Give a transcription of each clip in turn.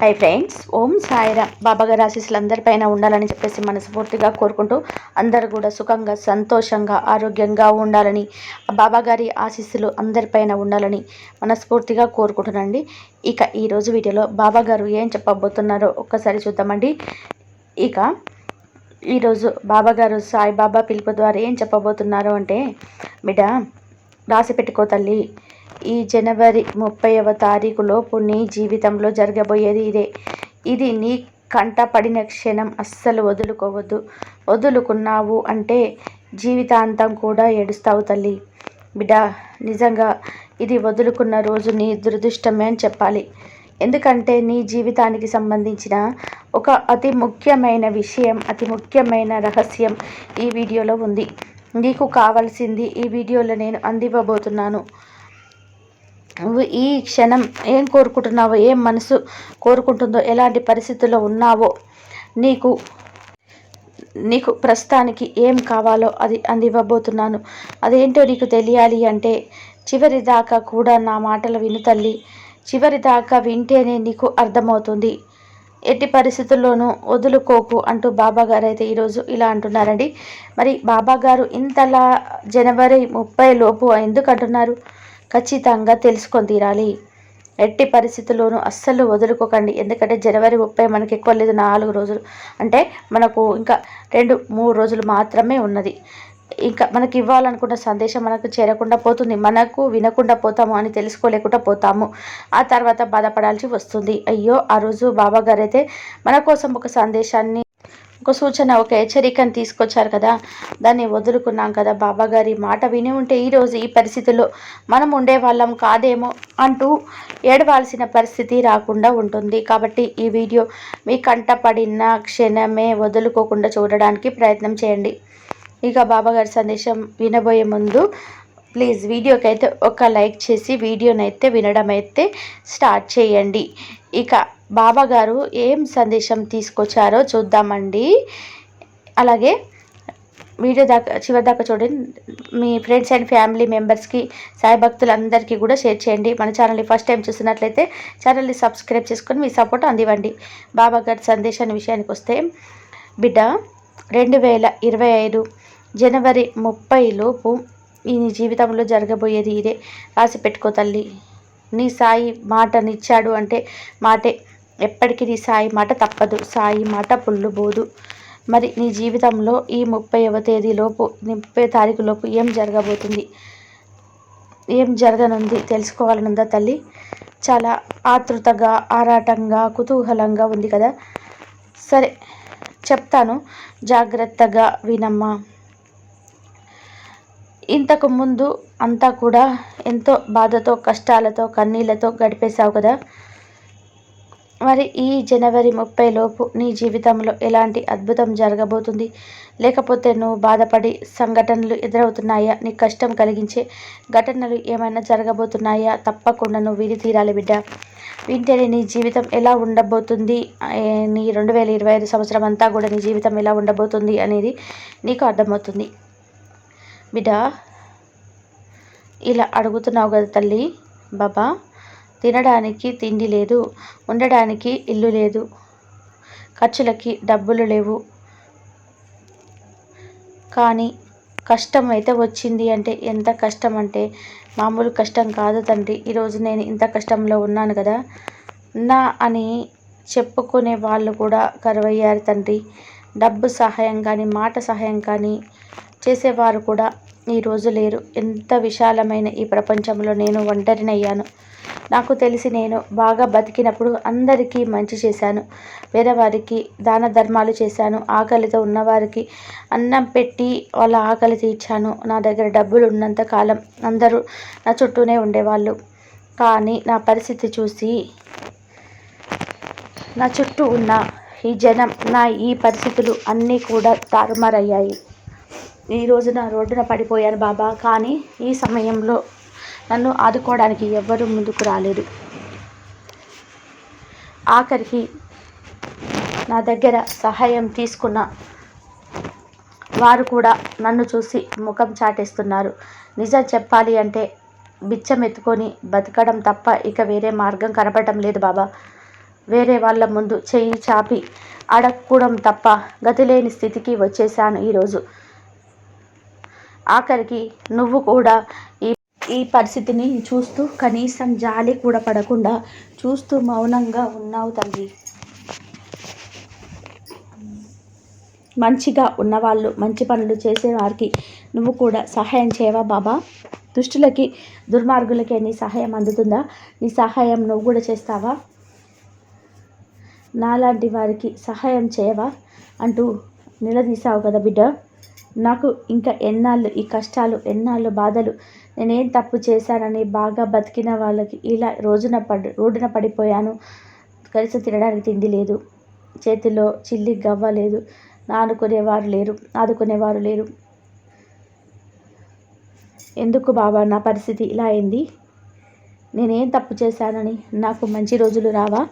Hi friends ఓం సాయిరామ్. బాబాగారి ఆశీస్సులు అందరిపైన ఉండాలని చెప్పేసి మనస్ఫూర్తిగా కోరుకుంటూ అందరూ కూడా సుఖంగా సంతోషంగా ఆరోగ్యంగా ఉండాలని బాబాగారి ఆశీస్సులు అందరిపైన ఉండాలని మనస్ఫూర్తిగా కోరుకుంటున్నాండి ఇక ఈరోజు వీడియోలో బాబాగారు ఏం చెప్పబోతున్నారో ఒక్కసారి చూద్దామండి. ఇక ఈరోజు బాబాగారు సాయిబాబా పిలుపు ద్వారా ఏం చెప్పబోతున్నారు అంటే బిడ్డ రాసి పెట్టుకో తల్లి. ఈ జనవరి ముప్పైవ తారీఖులోపు నీ జీవితంలో జరగబోయేది ఇదే. ఇది నీ కంట పడిన క్షణం అస్సలు వదులుకోవద్దు. వదులుకున్నావు అంటే జీవితాంతం కూడా ఏడుస్తావు తల్లి. బిడ్డ నిజంగా ఇది వదులుకున్న రోజు నీ దురదృష్టమే అని చెప్పాలి. ఎందుకంటే నీ జీవితానికి సంబంధించిన ఒక అతి ముఖ్యమైన విషయం అతి ముఖ్యమైన రహస్యం ఈ వీడియోలో ఉంది. నీకు కావాల్సింది ఈ వీడియోలో నేను అందివ్వబోతున్నాను. ఈ క్షణం ఏం కోరుకుంటున్నావో ఏం మనసు కోరుకుంటుందో ఎలాంటి పరిస్థితుల్లో ఉన్నావో నీకు నీకు ప్రస్తుతానికి ఏం కావాలో అది అందివ్వబోతున్నాను. అదేంటో నీకు తెలియాలి అంటే చివరి దాకా కూడా నా మాటలు విను తల్లి. చివరి దాకా వింటేనే నీకు అర్థమవుతుంది. ఎట్టి పరిస్థితుల్లోనూ వదులుకోకు అంటూ బాబాగారు అయితే ఈరోజు ఇలా అంటున్నారండి. మరి బాబాగారు ఇంతలా జనవరి ముప్పై లోపు ఎందుకు అంటున్నారు? ఖచ్చితంగా తెలుసుకొని తీరాలి. ఎట్టి పరిస్థితుల్లోనూ అస్సలు వదులుకోకండి. ఎందుకంటే జనవరి ముప్పై మనకి ఎక్కువ లేదు నాలుగు రోజులు. అంటే మనకు ఇంకా రెండు మూడు రోజులు మాత్రమే ఉన్నది. ఇంకా మనకి ఇవ్వాలనుకున్న సందేశం మనకు చేరకుండా పోతుంది. మనకు వినకుండా పోతాము అని తెలుసుకోలేకుండా పోతాము. ఆ తర్వాత బాధపడాల్సి వస్తుంది. అయ్యో ఆ రోజు బాబా గారైతే మన కోసం ఒక సందేశాన్ని ఒక సూచన ఒక హెచ్చరికను తీసుకొచ్చారు కదా? దాన్ని వదులుకున్నాం కదా బాబాగారి మాట విని ఉంటే ఈరోజు ఈ పరిస్థితుల్లో మనం ఉండే వాళ్ళం కాదేమో అంటూ ఏడవాల్సిన పరిస్థితి రాకుండా ఉంటుంది. కాబట్టి ఈ వీడియో మీ కంటపడిన క్షణమే వదులుకోకుండా చూడడానికి ప్రయత్నం చేయండి. ఇక బాబాగారి సందేశం వినబోయే ముందు ప్లీజ్ వీడియోకి అయితే ఒక లైక్ చేసి వీడియోనైతే వినడం అయితే స్టార్ట్ చేయండి. ఇక బాబాగారు ఏం సందేశం తీసుకొచ్చారో చూద్దామండి. అలాగే వీడియో దాకా చివరి దాకా చూడండి. మీ ఫ్రెండ్స్ అండ్ ఫ్యామిలీ మెంబర్స్కి సాయి భక్తులందరికీ కూడా షేర్ చేయండి. మన ఛానల్ని ఫస్ట్ టైం చూసినట్లయితే ఛానల్ని సబ్స్క్రైబ్ చేసుకొని మీ సపోర్ట్ అందివ్వండి. బాబా గారి సందేశాన్ని విషయానికి వస్తే బిడ్డ రెండు వేల ఇరవై ఐదు జనవరి ముప్పై లోపు ఈ జీవితంలో జరగబోయేది ఇదే. రాసి పెట్టుకో తల్లి. నీ సాయి మాటనిచ్చాడు అంటే మాటే ఎప్పటికీ నీ సాయి మాట తప్పదు సాయి మాట పుల్లుబోదు. మరి నీ జీవితంలో ఈ ముప్పైవ తేదీలోపు ముప్పై తారీఖు లోపు ఏం జరగబోతుంది? ఏం జరగనుంది? తెలుసుకోవాలనుందా తల్లి? చాలా ఆతృతగా ఆరాటంగా కుతూహలంగా ఉంది కదా? సరే చెప్తాను. జాగ్రత్తగా వినమ్మా. ఇంతకు ముందు అంతా కూడా ఎంతో బాధతో కష్టాలతో కన్నీళ్ళతో గడిపేశావు కదా? మరి ఈ జనవరి ముప్పై లోపు నీ జీవితంలో ఎలాంటి అద్భుతం జరగబోతుంది? లేకపోతే నువ్వు బాధపడి సంఘటనలు ఎదురవుతున్నాయా? నీ కష్టం కలిగించే ఘటనలు ఏమైనా జరగబోతున్నాయా? తప్పకుండా నువ్వు విని తీరాలి బిడ్డ. వింటేనే నీ జీవితం ఎలా ఉండబోతుంది? నీ రెండు వేల ఇరవై ఐదు సంవత్సరం అంతా కూడా నీ జీవితం ఎలా ఉండబోతుంది అనేది నీకు అర్థమవుతుంది. బిడ్డ ఇలా అడుగుతున్నావు కదా తల్లి బాబా తినడానికి తిండి లేదు ఉండడానికి ఇల్లు లేదు ఖర్చులకి డబ్బులు లేవు. కానీ కష్టం అయితే వచ్చింది అంటే ఎంత కష్టం అంటే మామూలు కష్టం కాదు తండ్రి. ఈరోజు నేను ఇంత కష్టంలో ఉన్నాను కదా. నా అని చెప్పుకునే వాళ్ళు కూడా కరువయ్యారు తండ్రి. డబ్బు సహాయం కానీ మాట సహాయం కానీ చేసేవారు కూడా ఈరోజు లేరు. ఎంత విశాలమైన ఈ ప్రపంచంలో నేను ఒంటరినయ్యాను. నాకు తెలిసి నేను బాగా బతికినప్పుడు అందరికీ మంచి చేశాను. వేరేవారికి దాన ధర్మాలు చేశాను. ఆకలితో ఉన్నవారికి అన్నం పెట్టి వాళ్ళ ఆకలి తీర్చాను. నా దగ్గర డబ్బులు ఉన్నంత కాలం అందరూ నా చుట్టూనే ఉండేవాళ్ళు. కానీ నా పరిస్థితి చూసి నా చుట్టూ ఉన్న ఈ జనం నా ఈ పరిస్థితులు అన్నీ కూడా తారుమారయ్యాయి. ఈ రోజున రోడ్డున పడిపోయాను బాబా. కానీ ఈ సమయంలో నన్ను ఆదుకోవడానికి ఎవ్వరూ ముందుకు రాలేదు. ఆఖరికి నా దగ్గర సహాయం తీసుకున్న వారు కూడా నన్ను చూసి ముఖం చాటేస్తున్నారు. నిజం చెప్పాలి అంటే బిచ్చం ఎత్తుకొని బతకడం తప్ప ఇక వేరే మార్గం కనపడటం లేదు బాబా. వేరే వాళ్ళ ముందు చెయ్యి చాపి అడగకూడం తప్ప గతిలేని స్థితికి వచ్చేసాను ఈరోజు. ఆఖరికి నువ్వు కూడా ఈ ఈ పరిస్థితిని చూస్తూ కనీసం జాలి కూడా పడకుండా చూస్తూ మౌనంగా ఉన్నావు తండ్రి. మంచిగా ఉన్నవాళ్ళు మంచి పనులు చేసే వారికి నువ్వు కూడా సహాయం చేయవా బాబా? దుష్టులకి దుర్మార్గులకి నీ సహాయం అందుతుందా? నీ సహాయం నువ్వు కూడా చేస్తావా? నాలాంటి వారికి సహాయం చేయవా అంటూ నిలదీశావు కదా బిడ్డ. నాకు ఇంకా ఎన్నాళ్ళు ఈ కష్టాలు ఎన్నాళ్ళు బాధలు నేనేం తప్పు చేశానని బాగా బతికిన వాళ్ళకి ఇలా రోజున పడి రోడ్డున పడిపోయాను. కలిసి తినడానికి తిండి లేదు. చేతిలో చిల్లి గవ్వ లేదు. ఆదుకునేవారు లేరు. ఆదుకునేవారు లేరు. ఎందుకు బాబా నా పరిస్థితి ఇలా అయింది? నేనేం తప్పు చేశానని నాకు మంచి రోజులు రావా?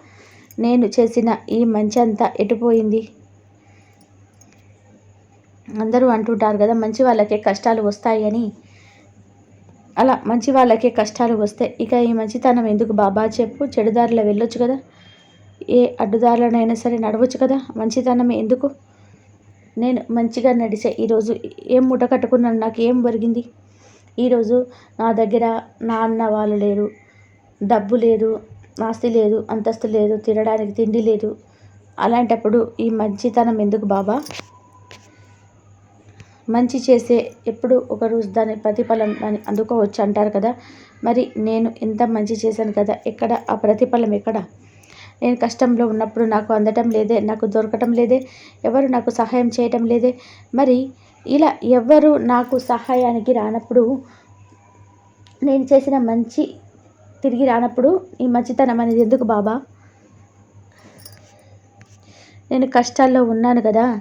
నేను చేసిన ఈ మంచి అంతా ఎటుపోయింది అందరూ అంటుంటారు కదా మంచి వాళ్ళకే కష్టాలు వస్తాయి అని అలా మంచి వాళ్ళకే కష్టాలు వస్తే ఇక ఈ మంచితనం ఎందుకు బాబా చెప్పు? చెడుదారిలో వెళ్ళొచ్చు కదా. ఏ అడ్డుదారులనైనా సరే నడవచ్చు కదా. మంచితనం ఎందుకు? నేను మంచిగా నడిచే ఈరోజు ఏం మూట కట్టుకున్నాను? నాకు ఏం ఒరిగింది? ఈరోజు నా దగ్గర నా అన్న వాళ్ళు లేరు. డబ్బు లేదు ఆస్తి లేదు అంతస్తు లేదు తినడానికి తిండి లేదు. అలాంటప్పుడు ఈ మంచితనం ఎందుకు బాబా? మంచి చేసే ఎప్పుడు ఒకరోజు దాని ప్రతిఫలం అని అందుకోవచ్చు అంటారు కదా. మరి నేను ఎంత మంచి చేశాను కదా. ఎక్కడ? ఆ ప్రతిఫలం ఎక్కడ? నేను కష్టంలో ఉన్నప్పుడు నాకు అందటం లేదే నాకు దొరకటం లేదే ఎవరు నాకు సహాయం చేయటం లేదే. మరి ఇలా ఎవరు నాకు సహాయానికి రానప్పుడు నేను చేసిన మంచి తిరిగి రానప్పుడు ఈ మంచితనం అనేది ఎందుకు బాబా? నేను కష్టాల్లో ఉన్నాను కదా.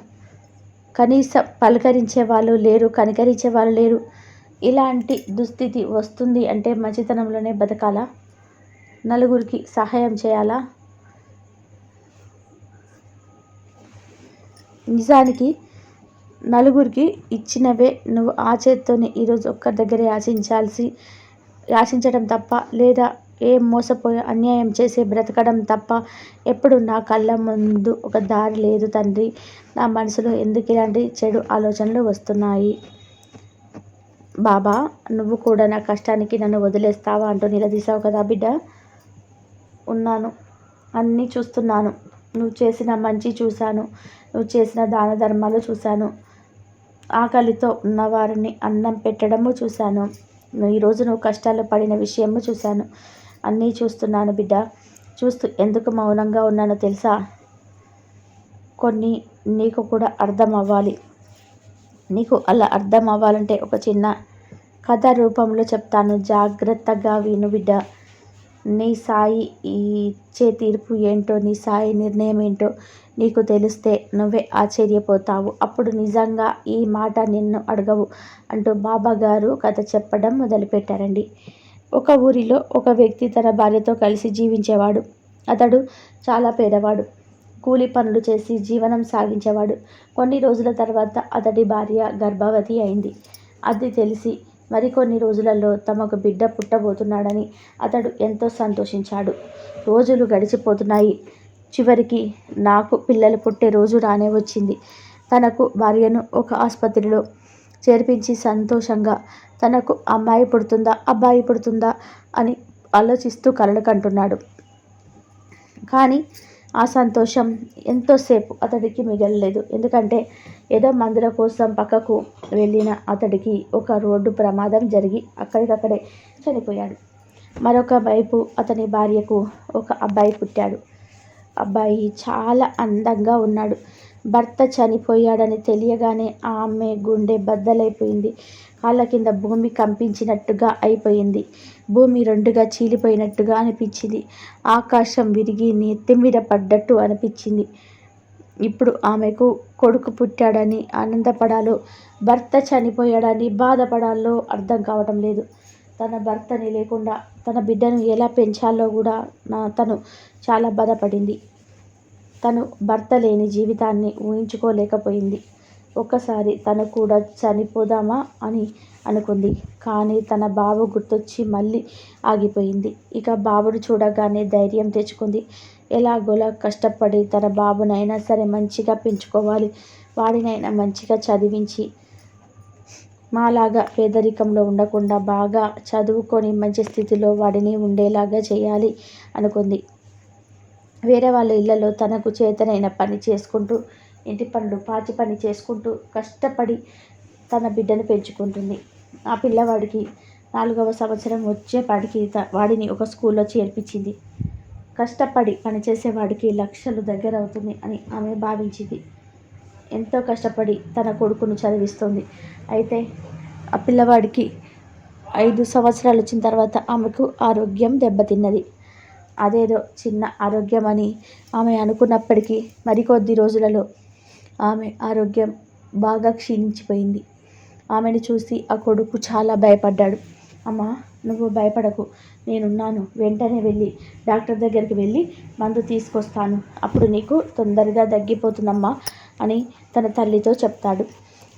కనీసం పలకరించే వాళ్ళు లేరు కనికరించే వాళ్ళు లేరు. ఇలాంటి దుస్థితి వస్తుంది అంటే మంచితనంలోనే బతకాలా? నలుగురికి సహాయం చేయాలా? నిజానికి నలుగురికి ఇచ్చినవే నువ్వు ఆ చేత్తోనే ఈరోజు ఒక్కరి దగ్గరే ఆశించాల్సి ఆశించడం తప్ప లేదా ఏం మోసపోయి? అన్యాయం చేసి బ్రతకడం తప్ప ఎప్పుడు నా కళ్ళ ముందు ఒక దారి లేదు తండ్రి. నా మనసులో ఎందుకు ఇలాంటి చెడు ఆలోచనలు వస్తున్నాయి? బాబా నువ్వు కూడా నా కష్టానికి నన్ను వదిలేస్తావా అంటూ నిలదీసావు కదా బిడ్డ? ఉన్నాను. అన్నీ చూస్తున్నాను. నువ్వు చేసిన మంచి చూశాను. నువ్వు చేసిన దాన ధర్మాలు చూశాను. ఆకలితో ఉన్నవారిని అన్నం పెట్టడము చూశాను. ఈరోజు నువ్వు కష్టాలు పడిన విషయము చూశాను. అన్నీ చూస్తున్నాను బిడ్డ. చూస్తూ ఎందుకు మౌనంగా ఉన్నానో తెలుసా? కొన్ని నీకు కూడా అర్థం అవ్వాలి నీకు అలా అర్థం అవ్వాలంటే ఒక చిన్న కథ రూపంలో చెప్తాను. జాగ్రత్తగా విను బిడ్డ. నీ సాయి ఇచ్చే తీర్పు ఏంటో నీ సాయి నిర్ణయం ఏంటో నీకు తెలిస్తే నువ్వే ఆశ్చర్యపోతావు. అప్పుడు నిజంగా ఈ మాట నిన్ను అడగవు అంటూ బాబా గారు కథ చెప్పడం మొదలుపెట్టారండి. ఒక ఊరిలో ఒక వ్యక్తి తన భార్యతో కలిసి జీవించేవాడు. అతడు చాలా పేదవాడు. కూలి పనులు చేసి జీవనం సాగించేవాడు. కొన్ని రోజుల తర్వాత అతడి భార్య గర్భవతి అయింది. అది తెలిసి మరికొన్ని రోజులలో తమకు బిడ్డ పుట్టబోతున్నాడని అతడు ఎంతో సంతోషించాడు. రోజులు గడిచిపోతున్నాయి. చివరికి నాకు పిల్లలు పుట్టే రోజు రానే వచ్చింది. తనకు భార్యను ఒక ఆసుపత్రిలో చేర్పించి సంతోషంగా తనకు అమ్మాయి పుడుతుందా అబ్బాయి పుడుతుందా అని ఆలోచిస్తూ కలలు కంటున్నాడు. కానీ ఆ సంతోషం ఎంతోసేపు అతడికి మిగలలేదు. ఎందుకంటే ఏదో మందుల కోసం పక్కకు వెళ్ళిన అతడికి ఒక రోడ్డు ప్రమాదం జరిగి అక్కడికక్కడే చనిపోయాడు. మరొక వైపు అతని భార్యకు ఒక అబ్బాయి పుట్టాడు. అబ్బాయి చాలా అందంగా ఉన్నాడు. భర్త చనిపోయాడని తెలియగానే ఆమె గుండె బద్దలైపోయింది. కాళ్ళ కింద భూమి కంపించినట్టుగా అయిపోయింది. భూమి రెండుగా చీలిపోయినట్టుగా అనిపించింది. ఆకాశం విరిగి నెత్తిమీద పడ్డట్టు అనిపించింది. ఇప్పుడు ఆమెకు కొడుకు పుట్టాడని ఆనందపడాలో భర్త చనిపోయాడని బాధపడాలో అర్థం కావటం లేదు. తన భర్తని లేకుండా తన బిడ్డను ఎలా పెంచాలో కూడా నా తను చాలా బాధపడింది. తను భర్త లేని జీవితాన్ని ఊహించుకోలేకపోయింది. ఒక్కసారి తను కూడా చనిపోదామా అని అనుకుంది. కానీ తన బాబు గుర్తొచ్చి మళ్ళీ ఆగిపోయింది. ఇక బాబుడు చూడగానే ధైర్యం తెచ్చుకుంది. ఎలాగోలా కష్టపడి తన బాబునైనా సరే మంచిగా పెంచుకోవాలి. వాడినైనా మంచిగా చదివించి మాలాగా పేదరికంలో ఉండకుండా బాగా చదువుకొని మంచి స్థితిలో వాడిని ఉండేలాగా చేయాలి అనుకుంది. వేరే వాళ్ళ ఇళ్ళలో తనకు చేతనైన పని చేసుకుంటూ ఇంటి పనులు పాచి పని చేసుకుంటూ కష్టపడి తన బిడ్డను పెంచుకుంటుంది. ఆ పిల్లవాడికి నాలుగవ సంవత్సరం వచ్చేపాటికి త వాడిని ఒక స్కూల్లో చేర్పించింది. కష్టపడి పనిచేసేవాడికి లక్షలు దగ్గర అవుతుంది అని ఆమె భావించింది. ఎంతో కష్టపడి తన కొడుకును చదివిస్తుంది. అయితే ఆ పిల్లవాడికి ఐదు సంవత్సరాలు వచ్చిన తర్వాత ఆమెకు ఆరోగ్యం దెబ్బతిన్నది. అదేదో చిన్న ఆరోగ్యమని ఆమె అనుకున్నప్పటికీ మరికొద్ది రోజులలో ఆమె ఆరోగ్యం బాగా క్షీణించిపోయింది. ఆమెను చూసి ఆ కొడుకు చాలా భయపడ్డాడు. అమ్మా నువ్వు భయపడకు. నేనున్నాను. వెంటనే వెళ్ళి డాక్టర్ దగ్గరికి వెళ్ళి మందు తీసుకొస్తాను. అప్పుడు నీకు తొందరగా తగ్గిపోతుందమ్మా అని తన తల్లితో చెప్తాడు.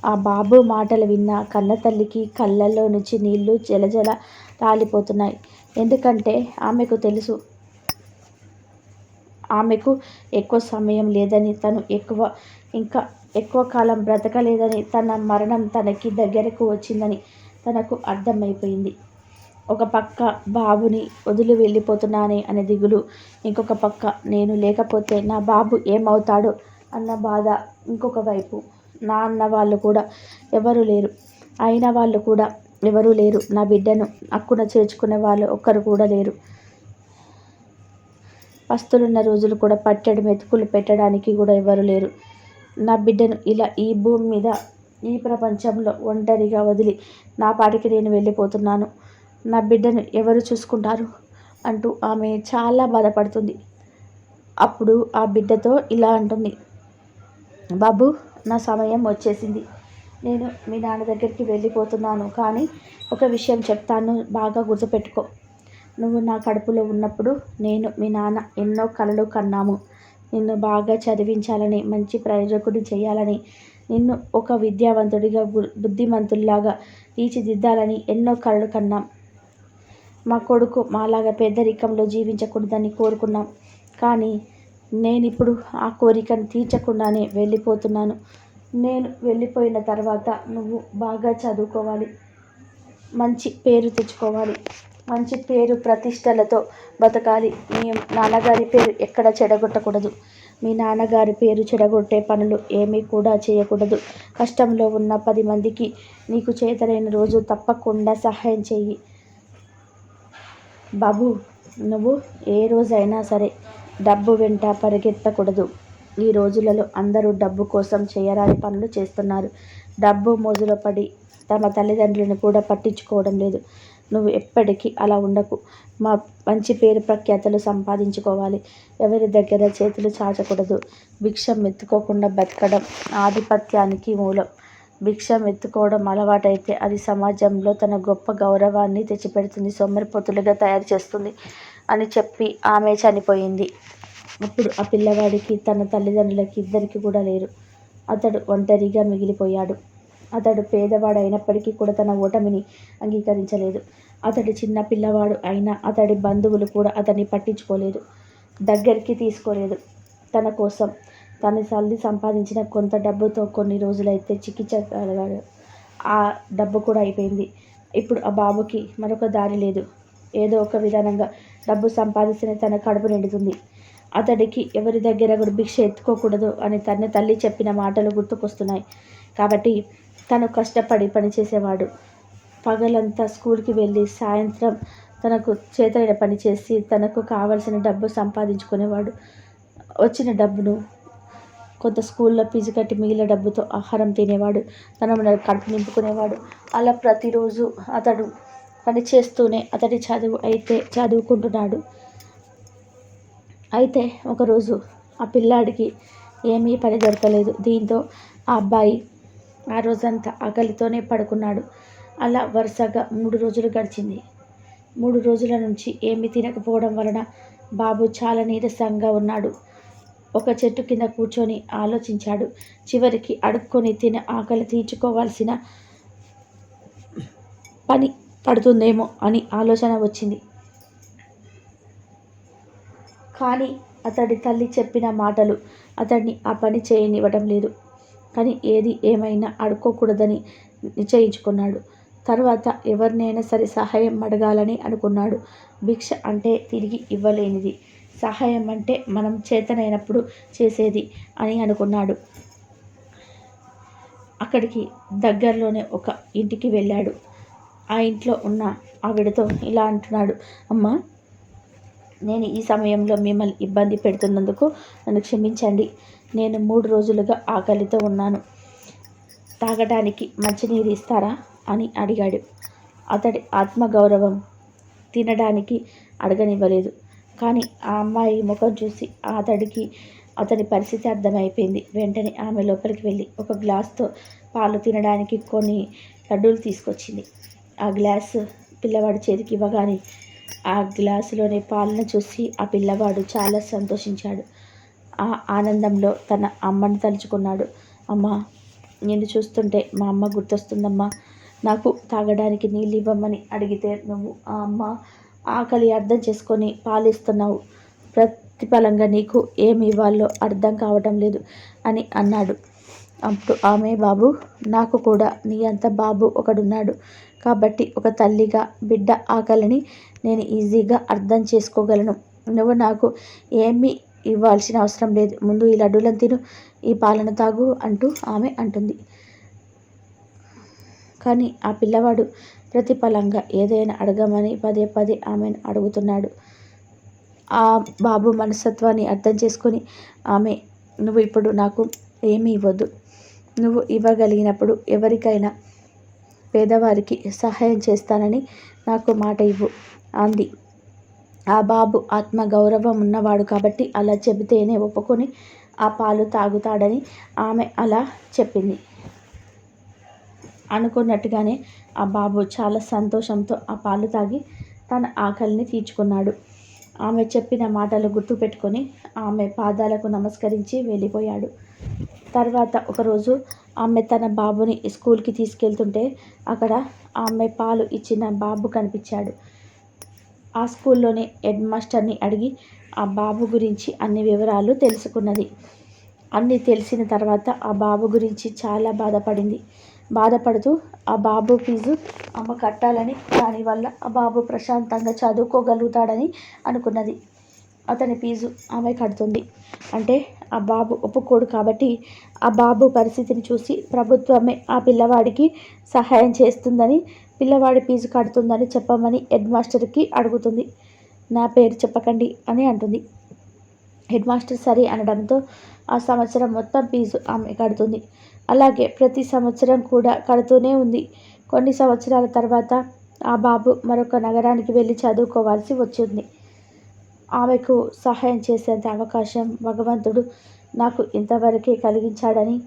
ఆ బాబు మాటలు విన్న కన్న తల్లికి కళ్ళల్లో నుంచి నీళ్ళు జలజల రాలిపోతున్నాయి. ఎందుకంటే ఆమెకు తెలుసు ఆమెకు ఎక్కువ సమయం లేదని తను ఎక్కువ ఇంకా ఎక్కువ కాలం బ్రతకలేదని తన మరణం తనకి దగ్గరకు వచ్చిందని తనకు అర్థమైపోయింది. ఒక పక్క బాబుని వదిలి వెళ్ళిపోతున్నానే అనే దిగులు ఇంకొక పక్క నేను లేకపోతే నా బాబు ఏమవుతాడో అన్న బాధ ఇంకొక వైపు. నా అన్న వాళ్ళు కూడా ఎవరు లేరు. అయిన వాళ్ళు కూడా ఎవరూ లేరు. నా బిడ్డను అక్కున చేర్చుకునే వాళ్ళు ఒక్కరు కూడా లేరు. పస్తులున్న రోజులు కూడా పట్టెడు మెతుకులు పెట్టడానికి కూడా ఎవరు లేరు. నా బిడ్డను ఇలా ఈ భూమి మీద ఈ ప్రపంచంలో ఒంటరిగా వదిలి నా పాటికి నేను వెళ్ళిపోతున్నాను. నా బిడ్డను ఎవరు చూసుకుంటారు? అంటూ ఆమె చాలా బాధపడుతుంది. అప్పుడు ఆ బిడ్డతో ఇలా అంటుంది. బాబు నా సమయం వచ్చేసింది. నేను మీ నాన్న దగ్గరికి వెళ్ళిపోతున్నాను. కానీ ఒక విషయం చెప్తాను. బాగా గుర్తుపెట్టుకో. నువ్వు నా కడుపులో ఉన్నప్పుడు నేను మీ నాన్న ఎన్నో కలలు కన్నాము. నిన్ను బాగా చదివించాలని మంచి ప్రయోజకుడి చేయాలని నిన్ను ఒక విద్యావంతుడిగా బుద్ధిమంతుల్లాగా తీర్చిదిద్దాలని ఎన్నో కలలు కన్నాం. మా కొడుకు మాలాగా పేదరికంలో జీవించకూడదని కోరుకున్నాం. కానీ నేను ఇప్పుడు ఆ కోరికను తీర్చకుండానే వెళ్ళిపోతున్నాను. నేను వెళ్ళిపోయిన తర్వాత నువ్వు బాగా చదువుకోవాలి. మంచి పేరు తెచ్చుకోవాలి. మంచి పేరు ప్రతిష్టలతో బతకాలి. మీ నాన్నగారి పేరు ఎక్కడ చెడగొట్టకూడదు. మీ నాన్నగారి పేరు చెడగొట్టే పనులు ఏమీ కూడా చేయకూడదు. కష్టంలో ఉన్న పది మందికి నీకు చేతనైన రోజు తప్పకుండా సహాయం చెయ్యి. బాబు నువ్వు ఏ రోజైనా సరే డబ్బు వెంట పరిగెత్తకూడదు. ఈ రోజులలో అందరూ డబ్బు కోసం చేయరాని పనులు చేస్తున్నారు. డబ్బు మోజులో పడి తమ తల్లిదండ్రులను కూడా పట్టించుకోవడం లేదు. నువ్వు ఎప్పటికీ అలా ఉండకు. మా మంచి పేరు ప్రఖ్యాతలు సంపాదించుకోవాలి. ఎవరి దగ్గర చేతులు చాచకూడదు. భిక్షం ఎత్తుకోకుండా బతకడం ఆధిపత్యానికి మూలం. భిక్షం ఎత్తుకోవడం అలవాటైతే అది సమాజంలో తన గొప్ప గౌరవాన్ని తెచ్చిపెడుతుంది సొమ్మరిపోతులుగా తయారు చేస్తుంది అని చెప్పి ఆమె చనిపోయింది. అప్పుడు ఆ పిల్లవాడికి తన తల్లిదండ్రులకి ఇద్దరికి కూడా లేరు. అతడు ఒంటరిగా మిగిలిపోయాడు. అతడు పేదవాడు అయినప్పటికీ కూడా తన ఓటమిని అంగీకరించలేదు. అతడు చిన్న పిల్లవాడు అయినా అతడి బంధువులు కూడా అతన్ని పట్టించుకోలేదు దగ్గరికి తీసుకోలేదు. తన కోసం తన తల్లి సంపాదించిన కొంత డబ్బుతో కొన్ని రోజులైతే చికిత్స కలగాడు. ఆ డబ్బు కూడా అయిపోయింది. ఇప్పుడు ఆ బాబుకి మరొక దారి లేదు. ఏదో ఒక విధానంగా డబ్బు సంపాదిస్తేనే తన కడుపు నిండుతుంది. అతడికి ఎవరి దగ్గర కూడా భిక్ష ఎత్తుకోకూడదు అని తన తల్లి చెప్పిన మాటలు గుర్తుకొస్తున్నాయి. కాబట్టి తను కష్టపడి పనిచేసేవాడు. పగలంతా స్కూల్కి వెళ్ళి సాయంత్రం తనకు చేతైన పని చేసి తనకు కావలసిన డబ్బు సంపాదించుకునేవాడు. వచ్చిన డబ్బును కొంత స్కూల్లో ఫీజు కట్టి మిగిలిన డబ్బుతో ఆహారం తినేవాడు. తన కడుపు నింపుకునేవాడు. అలా ప్రతిరోజు అతడు పని చేస్తూనే అతడి చదువు అయితే చదువుకుంటున్నాడు. అయితే ఒకరోజు ఆ పిల్లాడికి ఏమీ పని దొరకలేదు. దీంతో ఆ అబ్బాయి ఆ రోజంతా ఆకలితోనే పడుకున్నాడు. అలా వరుసగా మూడు రోజులు గడిచింది. మూడు రోజుల నుంచి ఏమీ తినకపోవడం వలన బాబు చాలా నీరసంగా ఉన్నాడు. ఒక చెట్టు కింద కూర్చొని ఆలోచించాడు. చివరికి అడుక్కొని తిన ఆకలి తీర్చుకోవాల్సిన పని పడుతుందేమో అని ఆలోచన వచ్చింది. కానీ అతడి తల్లి చెప్పిన మాటలు అతడిని ఆ పని చేయనివ్వడం లేదు. కానీ ఏది ఏమైనా అడుక్కోకూడదని నిశ్చయించుకున్నాడు. తర్వాత ఎవరినైనా సరే సహాయం అడగాలని అనుకున్నాడు. భిక్ష అంటే తిరిగి ఇవ్వలేనిది. సహాయం అంటే మనం చేతనైనప్పుడు చేసేది అని అనుకున్నాడు. అక్కడికి దగ్గరలోనే ఒక ఇంటికి వెళ్ళాడు. ఆ ఇంట్లో ఉన్న ఆవిడతో ఇలా అంటున్నాడు. అమ్మ నేను ఈ సమయంలో మిమ్మల్ని ఇబ్బంది పెడుతున్నందుకు నన్ను క్షమించండి. నేను మూడు రోజులుగా ఆకలితో ఉన్నాను. తాగడానికి మంచినీరు ఇస్తారా? అని అడిగాడు. అతడి ఆత్మగౌరవం తినడానికి అడగనివ్వలేదు. కానీ ఆ అమ్మాయి ముఖం చూసి అతడికి అతని పరిస్థితి అర్థమైపోయింది. వెంటనే ఆమె లోపలికి వెళ్ళి ఒక గ్లాస్తో పాలు తినడానికి కొన్ని లడ్డూలు తీసుకొచ్చింది. ఆ గ్లాస్ పిల్లవాడి చేతికి ఇవ్వగానే ఆ గ్లాసులోని పాలను చూసి ఆ పిల్లవాడు చాలా సంతోషించాడు. ఆ ఆనందంలో తన అమ్మని తలుచుకున్నాడు. అమ్మ నిన్ను చూస్తుంటే మా అమ్మ గుర్తొస్తుందమ్మా. నాకు తాగడానికి నీళ్ళు ఇవ్వమని అడిగితే నువ్వు ఆ అమ్మ ఆకలి అర్థం చేసుకొని పాలిస్తున్నావు. ప్రతిఫలంగా నీకు ఏమి ఇవ్వాలో అర్థం కావటం లేదు అని అన్నాడు. అప్పుడు ఆమె బాబు నాకు కూడా నీ అంత బాబు ఒకడున్నాడు. కాబట్టి ఒక తల్లిగా బిడ్డ ఆకలిని నేను ఈజీగా అర్థం చేసుకోగలను. నువ్వు నాకు ఏమీ ఇవ్వాల్సిన అవసరం లేదు. ముందు ఈ లడ్డూలను తిను ఈ పాలన తాగు అంటూ ఆమె అంటుంది. కానీ ఆ పిల్లవాడు ప్రతిఫలంగా ఏదైనా అడగమని పదే పదే ఆమెను అడుగుతున్నాడు. ఆ బాబు మనస్తత్వాన్ని అర్థం చేసుకొని ఆమె నువ్వు ఇప్పుడు నాకు ఏమీ ఇవ్వద్దు. నువ్వు ఇవ్వగలిగినప్పుడు ఎవరికైనా పేదవారికి సహాయం చేస్తానని నాకు మాట ఇవ్వు అంది. ఆ బాబు ఆత్మ గౌరవం ఉన్నవాడు కాబట్టి అలా చెబితేనే ఒప్పుకొని ఆ పాలు తాగుతాడని ఆమె అలా చెప్పింది. అనుకున్నట్టుగానే ఆ బాబు చాలా సంతోషంతో ఆ పాలు తాగి తన ఆకలిని తీర్చుకున్నాడు. ఆమె చెప్పిన మాటలు గుర్తుపెట్టుకొని ఆమె పాదాలకు నమస్కరించి వెళ్ళిపోయాడు. తర్వాత ఒకరోజు ఆమె తన బాబుని స్కూల్కి తీసుకెళ్తుంటే అక్కడ ఆమె పాలు ఇచ్చిన బాబు కనిపించాడు. ఆ స్కూల్లోనే హెడ్ మాస్టర్ని అడిగి ఆ బాబు గురించి అన్ని వివరాలు తెలుసుకున్నది. అన్నీ తెలిసిన తర్వాత ఆ బాబు గురించి చాలా బాధపడింది. బాధపడుతూ ఆ బాబు ఫీజు అమ్మ కట్టాలని దానివల్ల ఆ బాబు ప్రశాంతంగా చదువుకోగలుగుతాడని అనుకున్నది. అతని ఫీజు ఆమె కడుతుంది. అంటే ఆ బాబు ఒప్పుకోడు కాబట్టి ఆ బాబు పరిస్థితిని చూసి ప్రభుత్వమే ఆ పిల్లవాడికి సహాయం చేస్తుందని పిల్లవాడి ఫీజు కడుతుందని చెప్పమని హెడ్ మాస్టర్కి అడుగుతుంది. నా పేరు చెప్పకండి అని అంటుంది. హెడ్ మాస్టర్ సరే అనడంతో ఆ సంవత్సరం మొత్తం ఫీజు ఆమె కడుతుంది. అలాగే ప్రతి సంవత్సరం కూడా కడుతూనే ఉంది. కొన్ని సంవత్సరాల తర్వాత ఆ బాబు మరొక నగరానికి వెళ్ళి చదువుకోవాల్సి వచ్చింది. ఆమెకు సహాయం చేసేంత అవకాశం భగవంతుడు నాకు ఇంతవరకే కలిగించాడని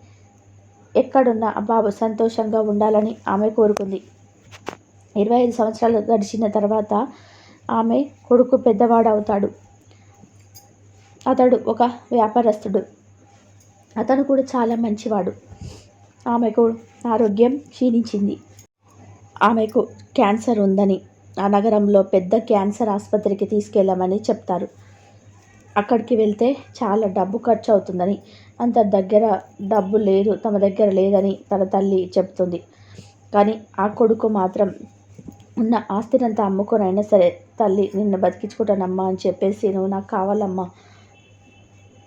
ఎక్కడున్న బాబు సంతోషంగా ఉండాలని ఆమె కోరుకుంది. ఇరవై ఐదు సంవత్సరాలు గడిచిన తర్వాత ఆమె కొడుకు పెద్దవాడవుతాడు. అతడు ఒక వ్యాపారస్తుడు. అతను కూడా చాలా మంచివాడు. ఆమెకు ఆరోగ్యం క్షీణించింది. ఆమెకు క్యాన్సర్ ఉందని ఆ నగరంలో పెద్ద క్యాన్సర్ ఆసుపత్రికి తీసుకెళ్ళమని చెప్తారు. అక్కడికి వెళ్తే చాలా డబ్బు ఖర్చు అవుతుందని అంత దగ్గర డబ్బు లేదు తమ దగ్గర లేదని తన తల్లి చెప్తుంది కానీ ఆ కొడుకు మాత్రం ఉన్న ఆస్తినంతా అమ్ముకొనైనా సరే తల్లి నిన్ను బతికించుకుంటానమ్మా అని చెప్పేసి నువ్వు నాకు కావాలమ్మా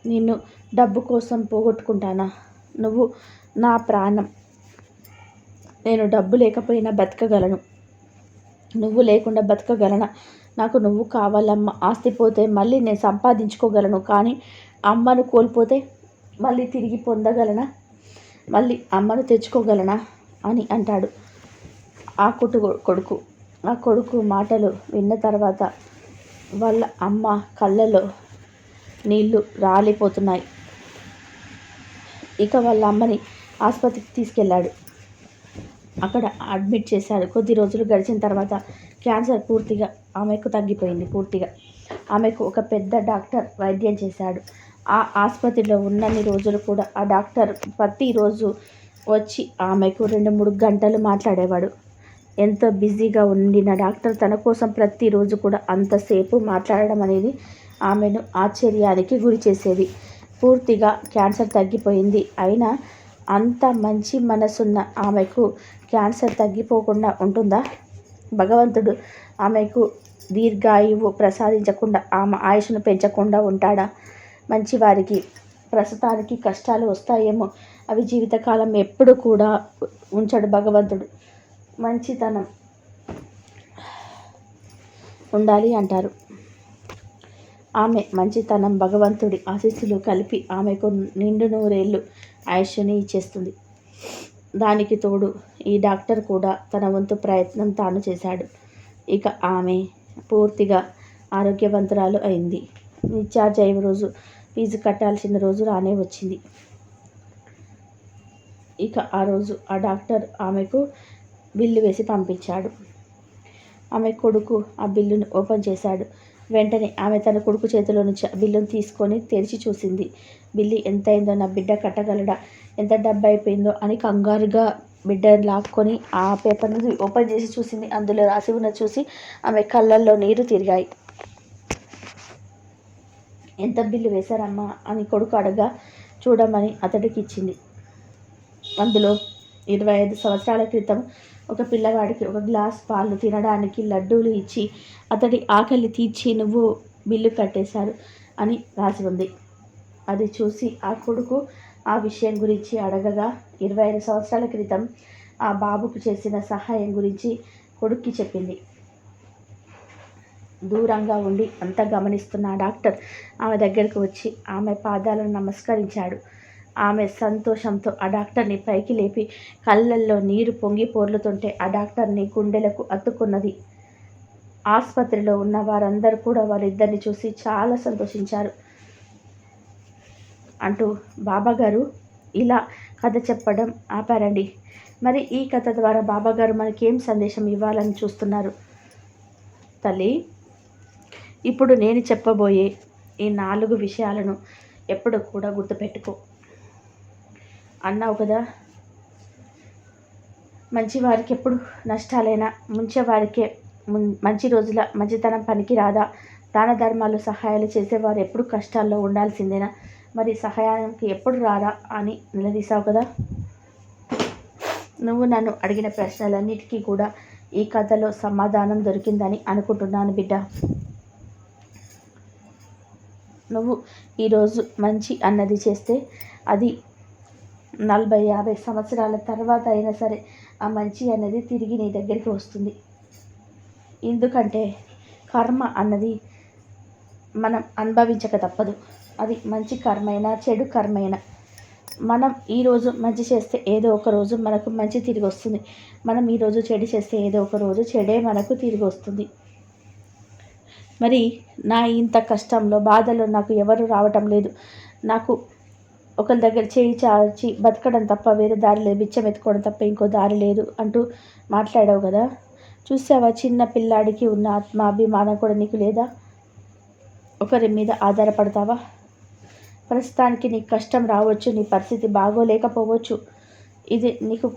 నిన్ను డబ్బు కోసం పోగొట్టుకుంటానా? నువ్వు నా ప్రాణం. నేను డబ్బు లేకపోయినా బతకగలను. నువ్వు లేకుండా బతకగలనా? నాకు నువ్వు కావాలమ్మ. ఆస్తి పోతే మళ్ళీ నేను సంపాదించుకోగలను కానీ అమ్మను కోల్పోతే మళ్ళీ తిరిగి పొందగలనా? మళ్ళీ అమ్మను తెచ్చుకోగలనా? అని అంటాడు ఆ కుటు కొడుకు. ఆ కొడుకు మాటలు విన్న తర్వాత వాళ్ళ అమ్మ కళ్ళలో నీళ్ళు రాలిపోతున్నాయి. ఇక వాళ్ళ అమ్మని ఆసుపత్రికి తీసుకెళ్ళాడు. అక్కడ అడ్మిట్ చేశాడు కొద్ది రోజులు గడిచిన తర్వాత క్యాన్సర్ పూర్తిగా ఆమెకు తగ్గిపోయింది పూర్తిగా. ఆమెకు ఒక పెద్ద డాక్టర్ వైద్యం చేశాడు. ఆ ఆసుపత్రిలో ఉన్నన్ని రోజులు కూడా ఆ డాక్టర్ ప్రతిరోజు వచ్చి ఆమెకు రెండు మూడు గంటలు మాట్లాడేవాడు. ఎంతో బిజీగా ఉండిన డాక్టర్ తన కోసం ప్రతిరోజు కూడా అంతసేపు మాట్లాడడం అనేది ఆమెను ఆశ్చర్యానికి గురి చేసేది. పూర్తిగా క్యాన్సర్ తగ్గిపోయింది. అయినా అంత మంచి మనసున్న ఆమెకు క్యాన్సర్ తగ్గిపోకుండా ఉంటుందా? భగవంతుడు ఆమెకు దీర్ఘాయువు ప్రసాదించకుండా ఆమె ఆయుష్ను పెంచకుండా ఉంటాడా? మంచివారికి ప్రస్తుతానికి కష్టాలు వస్తాయేమో. అవి జీవితకాలం ఎప్పుడు కూడా ఉంచడు భగవంతుడు. మంచితనం ఉండాలి అంటారు. ఆమె మంచితనం భగవంతుడి ఆశీస్సులు కలిపి ఆమెకు నిండు నూరేళ్ళు ఆయుష్ని ఇచ్చేస్తుంది. దానికి తోడు ఈ డాక్టర్ కూడా తన వంతు ప్రయత్నం తాను చేశాడు. ఇక ఆమె పూర్తిగా ఆరోగ్యవంతురాలు అయింది. డిశ్చార్జ్ అయ్యే రోజు ఫీజు కట్టాల్సిన రోజు రానే వచ్చింది. ఇక ఆ రోజు ఆ డాక్టర్ ఆమెకు బిల్లు వేసి పంపించాడు. ఆమె కొడుకు ఆ బిల్లును ఓపెన్ చేశాడు. వెంటనే ఆమె తన కొడుకు చేతిలో నుంచి బిల్లును తీసుకొని తెరిచి చూసింది. బిల్లు ఎంత అయిందో నా బిడ్డ కట్టగలడా? ఎంత డబ్బు అయిపోయిందో? అని కంగారుగా బిడ్డ లాక్కొని ఆ పేపర్ను ఓపెన్ చేసి చూసింది. అందులో రాసి ఉన్న చూసి ఆమె కళ్ళల్లో నీరు తిరిగాయి. ఎంత బిల్లు వేశారమ్మా? అని కొడుకు అడగా. చూడమని అతడికి ఇచ్చింది. అందులో ఇరవై ఐదు సంవత్సరాల క్రితం ఒక పిల్లవాడికి ఒక గ్లాస్ పాలు తినడానికి లడ్డూలు ఇచ్చి అతడి ఆకలి తీర్చి నువ్వు బిల్లు కట్టేశారు అని రాసి ఉంది. అది చూసి ఆ కొడుకు ఆ విషయం గురించి అడగగా ఇరవై ఐదు సంవత్సరాల క్రితం ఆ బాబుకు చేసిన సహాయం గురించి కొడుక్కి చెప్పింది. దూరంగా ఉండి అంతా గమనిస్తున్న డాక్టర్ ఆమె దగ్గరకు వచ్చి ఆమె పాదాలను నమస్కరించాడు. ఆమె సంతోషంతో ఆ డాక్టర్ని పైకి లేపి కళ్ళల్లో నీరు పొంగి పోర్లుతుంటే ఆ డాక్టర్ని గుండెలకు అత్తుకున్నది ఆసుపత్రిలో ఉన్న వారందరూ కూడా వారిద్దరిని చూసి చాలా సంతోషించారు. అంటూ బాబాగారు ఇలా కథ చెప్పడం ఆపారండి. మరి ఈ కథ ద్వారా బాబాగారు మనకేం సందేశం ఇవ్వాలని చూస్తున్నారు? తల్లి ఇప్పుడు నేను చెప్పబోయే ఈ నాలుగు విషయాలను ఎప్పుడు కూడా గుర్తుపెట్టుకో. అన్నావు కదా. మంచి వారికి ఎప్పుడు నష్టాలైనా ముంచేవారికే మంచి రోజుల మంచితనం పనికి రాదా? దాన ధర్మాలు సహాయాలు చేసేవారు ఎప్పుడు కష్టాల్లో ఉండాల్సిందేనా? మరి సహాయానికి ఎప్పుడు రాదా అని నిలదీసావు కదా. నువ్వు నన్ను అడిగిన ప్రశ్నలన్నిటికీ కూడా ఈ కథలో సమాధానం దొరికిందని అనుకుంటున్నాను బిడ్డ. నువ్వు ఈరోజు మంచి అన్నది చేస్తే అది నలభై యాభై సంవత్సరాల తర్వాత అయినా సరే ఆ మంచి అనేది తిరిగి నీ దగ్గరికి వస్తుంది. ఎందుకంటే కర్మ అన్నది మనం అనుభవించక తప్పదు. అది మంచి కర్మైనా చెడు కర్మైనా. మనం ఈరోజు మంచి చేస్తే ఏదో ఒక రోజు మనకు మంచి తిరిగి వస్తుంది. మనం ఈరోజు చెడు చేస్తే ఏదో ఒక రోజు చెడే మనకు తిరిగి వస్తుంది. మరి నా ఇంత కష్టంలో బాధలో నాకు ఎవరు రావటం లేదు. నాకు ఒకరి దగ్గర చేయి చాచి బతకడం తప్ప వేరే దారి లేదు బిచ్చం ఎత్తుకోవడం తప్ప ఇంకో దారి లేదు అంటూ మాట్లాడావు కదా. చూసావా? చిన్న పిల్లాడికి ఉన్న ఆత్మాభిమానం కూడా నీకు లేదా? ఒకరి మీద ఆధారపడతావా? ప్రస్తుతానికి నీకు కష్టం రావచ్చు నీ పరిస్థితి బాగోలేకపోవచ్చు. ఇది నీకు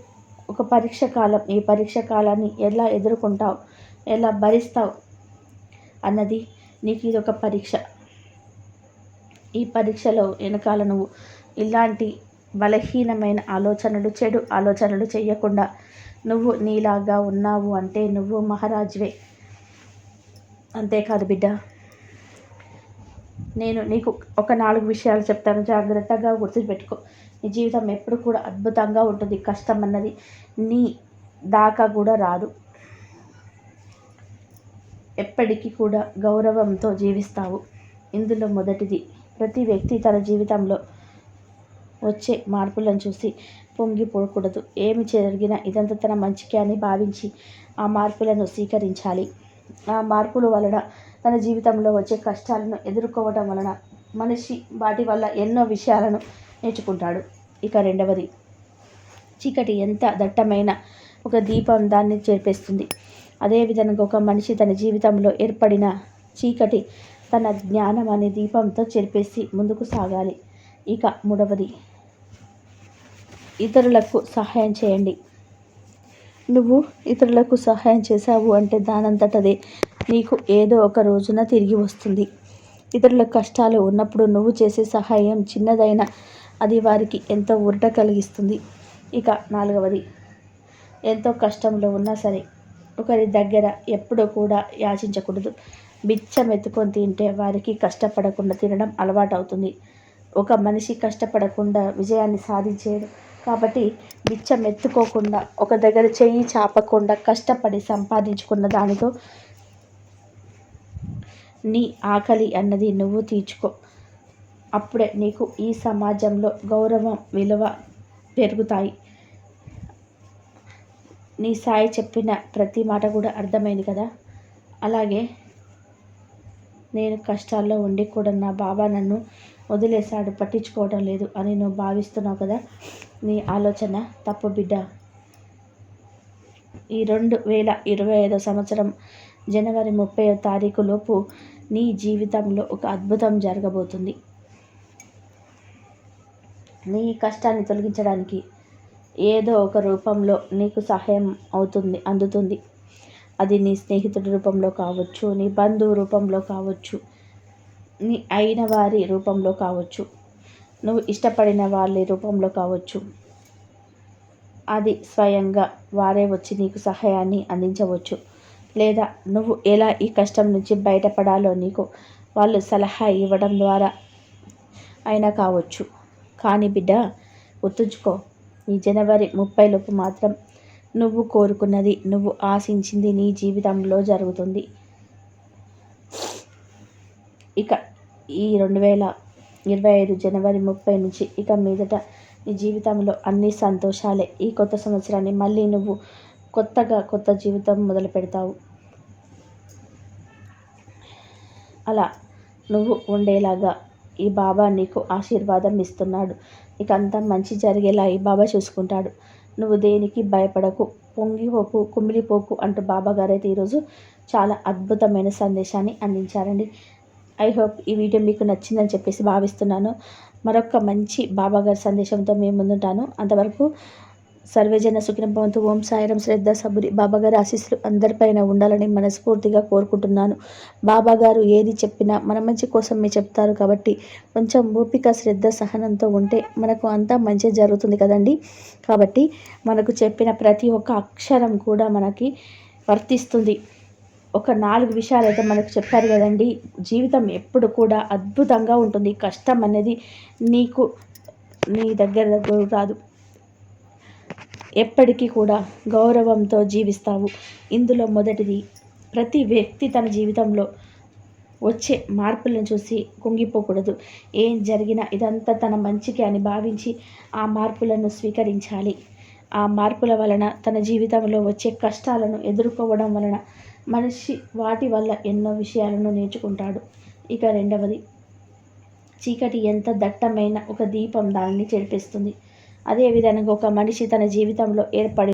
ఒక పరీక్ష కాలం. ఈ పరీక్ష కాలాన్ని ఎలా ఎదుర్కొంటావు? ఎలా భరిస్తావు అన్నది నీకు ఇది ఒక పరీక్ష. ఈ పరీక్షలో వెనకాల నువ్వు ఇలాంటి బలహీనమైన ఆలోచనలు చెడు ఆలోచనలు చేయకుండా నువ్వు నీలాగా ఉన్నావు అంటే నువ్వు మహారాజువే. అంతేకాదు బిడ్డ నేను నీకు ఒక నాలుగు విషయాలు చెప్తాను. జాగ్రత్తగా గుర్తుపెట్టుకో. నీ జీవితం ఎప్పుడు కూడా అద్భుతంగా ఉంటుంది. కష్టం అన్నది నీ దాకా కూడా రాదు. ఎప్పటికీ కూడా గౌరవంతో జీవిస్తావు. ఇందులో మొదటిది ప్రతి వ్యక్తి తన జీవితంలో వచ్చే మార్పులను చూసి పొంగిపోకూడదు ఏమి జరిగినా ఇదంతా తన మంచికే అని భావించి ఆ మార్పులను స్వీకరించాలి. ఆ మార్పుల వలన తన జీవితంలో వచ్చే కష్టాలను ఎదుర్కోవడం వలన మనిషి వాటి వల్ల ఎన్నో విషయాలను నేర్చుకుంటాడు. ఇక రెండవది చీకటి ఎంత దట్టమైన ఒక దీపం దాన్ని చేర్పేస్తుంది. అదేవిధంగా ఒక మనిషి తన జీవితంలో ఏర్పడిన చీకటి తన జ్ఞానం అనే దీపంతో చెరిపేసి ముందుకు సాగాలి. ఇక మూడవది ఇతరులకు సహాయం చేయండి. నువ్వు ఇతరులకు సహాయం చేశావు అంటే దానంతటదే నీకు ఏదో ఒక రోజున తిరిగి వస్తుంది. ఇతరుల కష్టాలు ఉన్నప్పుడు నువ్వు చేసే సహాయం చిన్నదైనా అది వారికి ఎంతో ఉరట కలిగిస్తుంది. ఇక నాలుగవది. ఎంతో కష్టంలో ఉన్నా సరే ఒకరి దగ్గర ఎప్పుడూ కూడా యాచించకూడదు. బిచ్చం ఎత్తుకొని తింటే వారికి కష్టపడకుండా తినడం అలవాటు అవుతుంది ఒక మనిషి కష్టపడకుండా విజయాన్ని సాధించేది కాబట్టి బిచ్చం ఎత్తుకోకుండా ఒక దగ్గర చెయ్యి చాపకుండా కష్టపడి సంపాదించుకున్న దానితో నీ ఆకలి అన్నది నువ్వు తీర్చుకో. అప్పుడే నీకు ఈ సమాజంలో గౌరవం విలువ పెరుగుతాయి. నీ సాయి చెప్పిన ప్రతి మాట కూడా అర్థమైంది కదా? అలాగే నేను కష్టాల్లో ఉండి కూడా నా బాబా నన్ను వదిలేశాడు పట్టించుకోవడం లేదు అని నువ్వు భావిస్తున్నావు కదా? నీ ఆలోచన తప్పు బిడ్డ. ఈ రెండు వేల ఇరవై ఐదో సంవత్సరం జనవరి ముప్పై తారీఖు లోపు నీ జీవితంలో ఒక అద్భుతం జరగబోతుంది. నీ కష్టాన్ని తొలగించడానికి ఏదో ఒక రూపంలో నీకు సహాయం అవుతుంది అందుతుంది. అది నీ స్నేహితుడి రూపంలో కావచ్చు నీ బంధువు రూపంలో కావచ్చు నీ అయిన వారి రూపంలో కావచ్చు. నువ్వు ఇష్టపడిన వాళ్ళ రూపంలో కావచ్చు. అది స్వయంగా వారే వచ్చి నీకు సహాయాన్ని అందించవచ్చు. లేదా నువ్వు ఎలా ఈ కష్టం నుంచి బయటపడాలో నీకు వాళ్ళు సలహా ఇవ్వడం ద్వారా అయినా కావచ్చు. కానీ బిడ్డ గుర్తుంచుకో ఈ జనవరి ముప్పైలోపు మాత్రం నువ్వు కోరుకున్నది నువ్వు ఆశించింది నీ జీవితంలో జరుగుతుంది. ఇక ఈ రెండు వేల ఇరవై ఐదు జనవరి ముప్పై నుంచి ఇక మీదట నీ జీవితంలో అన్ని సంతోషాలే ఈ కొత్త సంవత్సరాన్ని మళ్ళీ నువ్వు కొత్తగా కొత్త జీవితం మొదలు పెడతావు. అలా నువ్వు ఉండేలాగా ఈ బాబా నీకు ఆశీర్వాదం ఇస్తున్నాడు. నీకు అంతా మంచి జరిగేలా ఈ బాబా చూసుకుంటాడు. నువ్వు దేనికి భయపడకు పొంగిపోకు కుమిలిపోకు అంటూ బాబా గారైతే ఈరోజు చాలా అద్భుతమైన సందేశాన్ని అందించారండి. ఐ హోప్ ఈ వీడియో మీకు నచ్చిందని చెప్పేసి భావిస్తున్నాను. మరొక మంచి బాబాగారి సందేశంతో మేము ముందుంటాను. అంతవరకు సర్వేజన సుఖిన భవంతు. ఓం సాయిరం శ్రద్ధ సబురి. బాబాగారి ఆశీస్సులు అందరిపైన ఉండాలని మనస్ఫూర్తిగా కోరుకుంటున్నాను. బాబాగారు ఏది చెప్పినా మన మంచి కోసం మీ చెప్తారు కాబట్టి కొంచెం ఓపిక శ్రద్ధ సహనంతో ఉంటే మనకు అంతా మంచి జరుగుతుంది కదండి. కాబట్టి మనకు చెప్పిన ప్రతి ఒక్క అక్షరం కూడా మనకి వర్తిస్తుంది. ఒక నాలుగు విషయాలు అయితే మనకు చెప్పారు కదండి. జీవితం ఎప్పుడు కూడా అద్భుతంగా ఉంటుంది. కష్టం అనేది నీకు నీ దగ్గర రాదు. ఎప్పటికీ కూడా గౌరవంతో జీవిస్తావు. ఇందులో మొదటిది ప్రతి వ్యక్తి తన జీవితంలో వచ్చే మార్పులను చూసి కుంగిపోకూడదు. ఏం జరిగినా ఇదంతా తన మంచికి అని భావించి ఆ మార్పులను స్వీకరించాలి. ఆ మార్పుల వలన తన జీవితంలో వచ్చే కష్టాలను ఎదుర్కోవడం వలన మనిషి వాటి వల్ల ఎన్నో విషయాలను నేర్చుకుంటాడు. ఇక రెండవది చీకటి ఎంత దట్టమైన ఒక దీపం దానిని చెరిపిస్తుంది. అదేవిధంగా ఒక మనిషి తన జీవితంలో ఏర్పడి